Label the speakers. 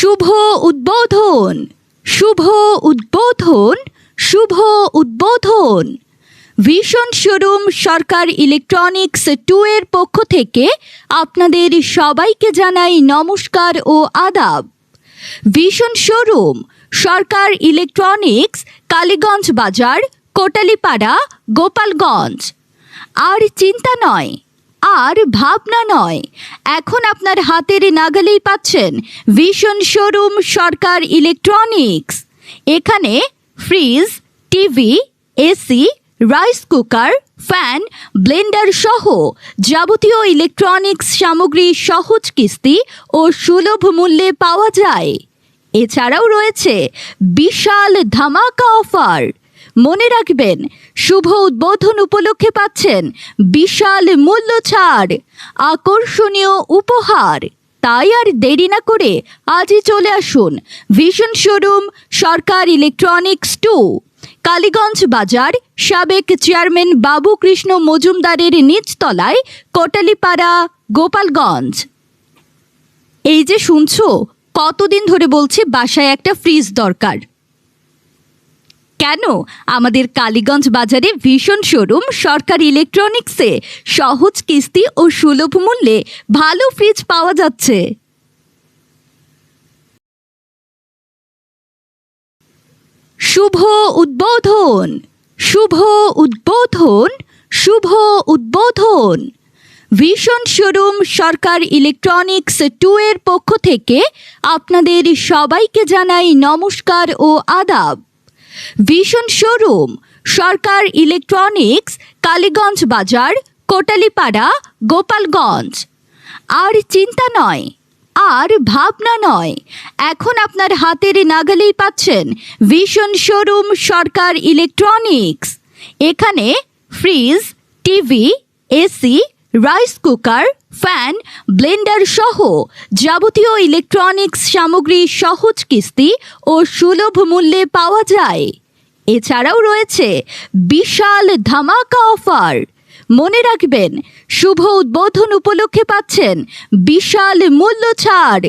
Speaker 1: শুভ উদ্বোধন। শুভ উদ্বোধন শুভ উদ্বোধন। ভীষণ শোরুম সরকার ইলেকট্রনিক্স টু এর পক্ষ থেকে আপনাদের সবাইকে জানাই নমস্কার ও আদাব। ভীষণ শোরুম সরকার ইলেকট্রনিক্স, কালীগঞ্জ বাজার, কোটালিপাড়া, গোপালগঞ্জ। আর চিন্তা নয় আর ভাবনা নয়। এখন আপনার হাতের নাগালেই পাচ্ছেন ভীষণ শোরুম সরকার ইলেকট্রনিক্স। এখানে fridge, TV, AC, rice cooker, fan, blender সহ যাবতীয় ইলেকট্রনিক্স সামগ্রী সহজ কিস্তি ও সুলভ মূল্যে পাওয়া যায়। এছাড়াও রয়েছে বিশাল ধামাকা অফার। মনে রাখবেন, শুভ উদ্বোধন উপলক্ষে পাচ্ছেন বিশাল মূল্য ছাড় আকর্ষণীয় উপহার। তাই আর দেরি না করে আজই চলে আসুন Vision showroom, Sarkar electronics two, Kaliganj Bazar, সাবেক চেয়ারম্যান বাবু কৃষ্ণ মজুমদারের নিচতলায় কোটালিপাড়া, গোপালগঞ্জ। এই যে শুনছো, কতদিন ধরে বলছি বাসায় একটা ফ্রিজ দরকার। কেন? আমাদের কালীগঞ্জ বাজারে ভীষণ শোরুম, সরকার ইলেকট্রনিক্সে। সহজ কিস্তি ও সুলভ মূল্যে ভালো ফ্রিজ পাওয়া যাচ্ছে। শুভ উদ্বোধন। শুভ উদ্বোধন। শুভ উদ্বোধন। ভীষণ শোরুম, সরকার ইলেকট্রনিক্স টু এর পক্ষ থেকে আপনাদের সবাইকে জানাই নমস্কার ও আদাব। ভীষণ শোরুম সরকার ইলেকট্রনিক্স কালীগঞ্জ বাজার, কোটালিপাড়া, গোপালগঞ্জ। আর চিন্তা নয়, আর ভাবনা নয়, এখন আপনার হাতের নাগালেই পাচ্ছেন ভীষণ শোরুম সরকার ইলেকট্রনিক্স এখানে fridge TV AC rice cooker, fan, blender সহ যাবতীয় ইলেকট্রনিক্স সামগ্রী সহজ কিস্তি ও সুলভ মূল্যে পাওয়া যায়। এছাড়াও রয়েছে বিশাল ধামাকা অফার। মনে রাখবেন, শুভ উদ্বোধন উপলক্ষে পাচ্ছেন বিশাল মূল্য ছাড়।